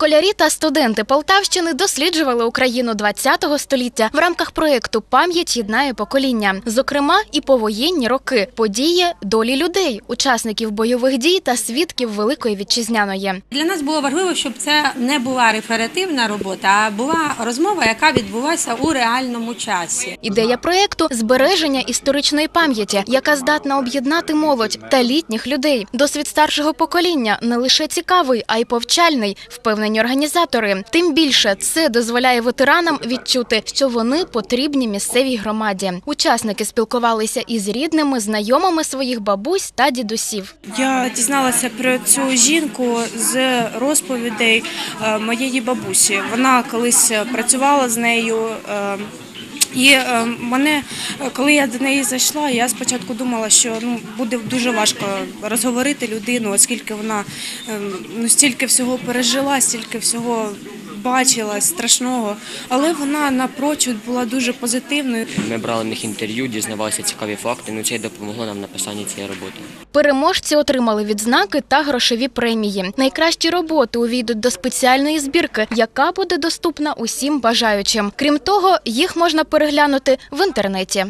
Школярі та студенти Полтавщини досліджували Україну 20-го століття в рамках проєкту Пам'ять єднає покоління, зокрема і повоєнні роки, події, долі людей, учасників бойових дій та свідків Великої вітчизняної. Для нас було важливо, щоб це не була реферативна робота, а була розмова, яка відбулася у реальному часі. Ідея проєкту збереження історичної пам'яті, яка здатна об'єднати молодь та літніх людей. Досвід старшого покоління не лише цікавий, а й повчальний, впевнені організатори. Тим більше це дозволяє ветеранам відчути, що вони потрібні місцевій громаді. Учасники спілкувалися із рідними, знайомими своїх бабусь та дідусів. Я дізналася про цю жінку з розповідей е, моєї бабусі. Вона колись працювала з нею. І е, мене, е, коли я до неї зайшла, я спочатку думала, що ну буде дуже важко розговорити людину, оскільки вона е, ну стільки всього пережила, стільки всього бачила страшного. Але вона напрочуд була дуже позитивною. Ми брали в них інтерв'ю, дізнавалися цікаві факти. Ну це й допомогло нам написанні цієї роботи. Переможці отримали відзнаки та грошові премії. Найкращі роботи увійдуть до спеціальної збірки, яка буде доступна усім бажаючим. Крім того, їх можна переглянути в інтернеті.